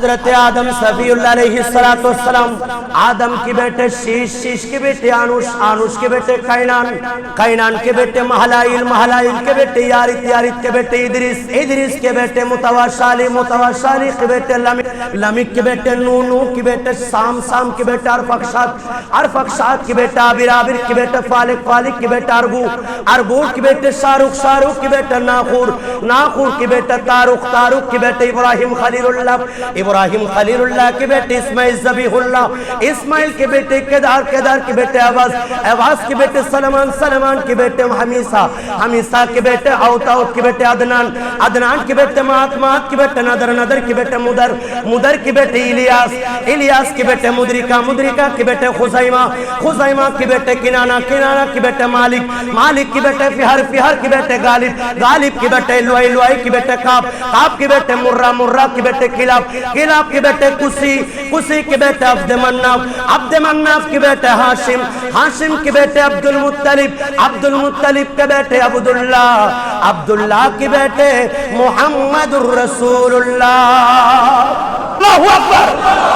حضرت آدم صفی اللہ علیہ السلام آدم کی بیٹے شیش شیش کی بیٹے آنوش آنوش کے بیٹے قینان قینان کے بیٹے محلائل محلائل کے بیٹے یارت یارت کے بیٹے ادریس ادریس کے بیٹے متواشالی متواشالی کے بیٹے لمک لمک کے بیٹے نو نو کی بیٹے سام سام کے بیٹے عرفقشات عرفقشات کی بیٹے عبر عبر کی بیٹے فالق فالق کی بیٹے عربو عربو کی بیٹے شارخ شارخ کی بیٹے ناخور ناخور کی بیٹے تارخ تارخ کی بیٹے ابراہیم خلیل اللہ ابراہیم خلیل اللہ کے بیٹے اسماعیل زبیح اللہ اسماعیل کے بیٹے کدار کدار کے بیٹے عواز عواز کے بیٹے سلمان سلمان کے بیٹے حمیسہ حمیسہ کے بیٹے اوت اوت کے بیٹے عدنان عدنان کے بیٹے مات مات کے بیٹے ندر ندر کے بیٹے مدر مدر کے بیٹے الیاس الیاس کے بیٹے مدرکہ مدرکہ کے بیٹے خزیمہ خزیمہ کے بیٹے کنانہ کنانہ کے بیٹے مالک مالک کے بیٹے فہر فہر کے بیٹے غالب غالب کے بیٹے لوائی لوائی کے بیٹے کاب کاب کے بیٹے مرہ مرہ کے بیٹے کلاب کلاب کے بیٹے کسی کسی کے بیٹے عبد مناف عبد مناف کے بیٹے ہاشم ہاشم کے بیٹے عبد المطلب عبد المطلب کے بیٹے عبداللہ عبداللہ کے بیٹے محمد الرسول اللہ۔ اللہ اکبر!